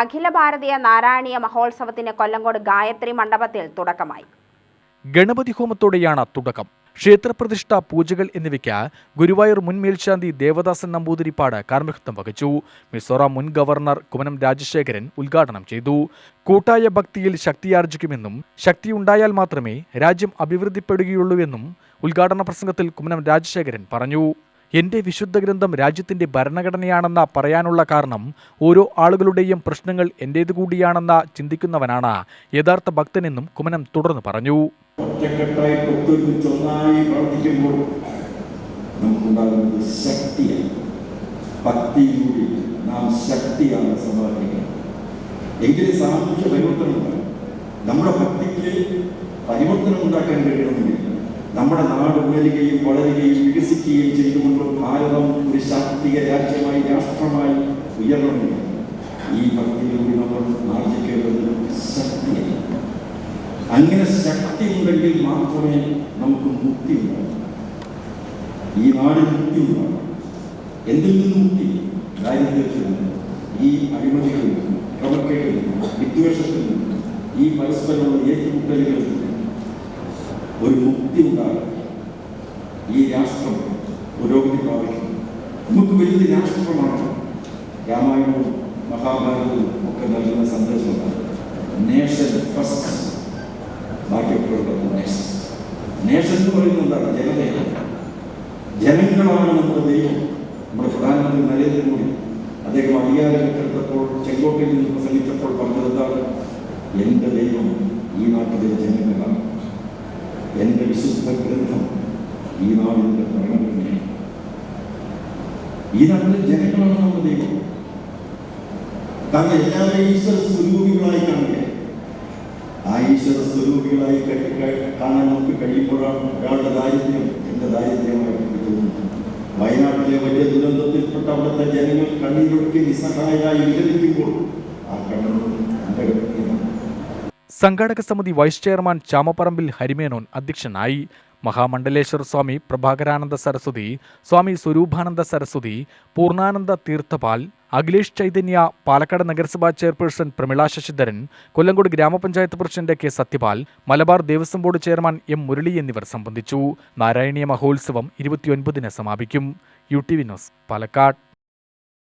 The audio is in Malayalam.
അഖില ഭാരതീയ നാരായണീയ മഹോത്സവത്തിന് കൊല്ലങ്കോട് ഗായത്രി മണ്ഡപത്തിൽ തുടക്കമായി. ഗണപതി ഹോമത്തോടെയാണ് തുടക്കം. ക്ഷേത്രപ്രതിഷ്ഠ പൂജകൾ എന്നിവയ്ക്ക് ഗുരുവായൂർ മുൻ മേൽശാന്തി ദേവദാസൻ നമ്പൂതിരിപ്പാട് കാർമ്മികത്വം വഹിച്ചു. മിസോറാം മുൻ ഗവർണർ കുമനം രാജശേഖരൻ ഉദ്ഘാടനം ചെയ്തു. കൂട്ടായ ഭക്തിയിൽ ശക്തിയാർജിക്കുമെന്നും ശക്തിയുണ്ടായാൽ മാത്രമേ രാജ്യം അഭിവൃദ്ധിപ്പെടുകയുള്ളൂവെന്നും ഉദ്ഘാടന പ്രസംഗത്തിൽ കുമനം രാജശേഖരൻ പറഞ്ഞു. എന്റെ വിശുദ്ധ ഗ്രന്ഥം രാജ്യത്തിന്റെ ഭരണഘടനയാണെന്ന പറയാനുള്ള കാരണം ഓരോ ആളുകളുടെയും പ്രശ്നങ്ങൾ എന്റേത് കൂടിയാണെന്ന ചിന്തിക്കുന്നവനാണ്. യഥാർത്ഥ ഭക്തനെന്നും കുമനം തുടർന്ന് പറഞ്ഞു. ഭക്തിയിലൂടെ നാം ശക്തിയാണ് സമ്പാദിക്കുന്നത്. എങ്കിലും സാമൂഹ്യ പരിവർത്തനം നമ്മുടെ ഭക്തിക്ക് പരിവർത്തനം ഉണ്ടാക്കാൻ കഴിയണമെങ്കിൽ നമ്മുടെ നാട് ഉയരുകയും വളരുകയും വികസിക്കുകയും ഒരു ശാക്തിക രാജ്യമായി രാഷ്ട്രമായി ഉയരണമെങ്കിൽ ഈ ഭക്തിയിലൂടെ നമ്മൾ ആർജിക്കേണ്ടത് ശക്തിയാണ്. അങ്ങനെ ശക്തി ഉണ്ടെങ്കിൽ മാത്രമേ നമുക്ക് മുക്തി ഉണ്ടാകൂ ഈ നാട് മുക്തി ഉണ്ടാകും എന്തിൽ നിന്ന് മുക്തി? ദാരിദ്ര്യത്തിൽ നിന്ന്. ഈ അഴിമതികളിൽ നിന്ന് ക്രമക്കേടിൽ നിന്ന് വിദ്വേഷത്തിൽ നിന്ന്. ഈ പരസ്പരമുള്ള ഏറ്റുമുട്ടലുകളിൽ നിന്ന് ഒരു മുക്തി ഉണ്ടാകും ഈ രാഷ്ട്രം പുരോഗതി പ്രാപിക്കും. നമുക്ക് വലിയ രാഷ്ട്രമാണ് രാമായണവും മഹാഭാരതവും ഒക്കെ നൽകുന്ന സന്ദേശമാണ് നേഷൻ ഫസ്റ്റ് ബാക്കിയൊക്കെയുള്ളത് നേഷൻ നേഷൻ എന്ന് പറയുന്നത് എന്താണ്? ജനതയാണ്. ജനങ്ങളാണ് നമ്മുടെ ദൈവം. നമ്മുടെ പ്രധാനമന്ത്രി നരേന്ദ്രമോദി അദ്ദേഹം അധികാരം ഏറ്റെടുത്തപ്പോൾ ചെങ്കോട്ടയിൽ നിന്ന് പ്രസംഗിച്ചപ്പോൾ പറഞ്ഞത് എന്താണ്? എന്റെ ദൈവം ഈ നാട്ടിലെ ജനങ്ങളാണ്. എന്റെ വിശുദ്ധ ഗ്രന്ഥം ഈ നാടിന്റെ ഭരണഘടനയാണ് ഈ നാട്ടിലെ ജനങ്ങളാണ് നമ്മുടെ ദൈവം. കാരണം എല്ലാവരും ഈശ്വര സ്വരൂപികളായി കാണുക. ആ ഈശ്വര സ്വരൂപികളായി കാണാൻ നമുക്ക് കഴിയുമ്പോഴാണ് ഒരാളുടെ ദാരിദ്ര്യം. എന്റെ ദാരിദ്ര്യമായി വയനാട്ടിലെ വലിയ ദുരന്തത്തിൽപ്പെട്ട അവിടുത്തെ ജനങ്ങൾ കണ്ണീരൊടുക്കി നിസ്സഹായരായി വിലപിക്കുമ്പോൾ ആ എന്റെ സംഘാടക സമിതി വൈസ് ചെയർമാൻ ചാമപ്പറമ്പിൽ ഹരിമേനോൻ അധ്യക്ഷനായി. മഹാമണ്ഡലേശ്വര സ്വാമി പ്രഭാകരാനന്ദ സരസ്വതി സ്വാമി സ്വരൂപാനന്ദ സരസ്വതി പൂർണാനന്ദ തീർത്ഥപാൽ അഖിലേഷ് ചൈതന്യ പാലക്കാട് നഗരസഭാ ചെയർപേഴ്സൺ പ്രമിള ശശിധരൻ കൊല്ലങ്കോട് ഗ്രാമപഞ്ചായത്ത് president K Sathyapal Malabar Devaswom board chairman M Murali എന്നിവർ സംബന്ധിച്ചു. നാരായണീയ മഹോത്സവം ഇരുപത്തിയൊൻപതിന് സമാപിക്കും. U T V news Palakkad.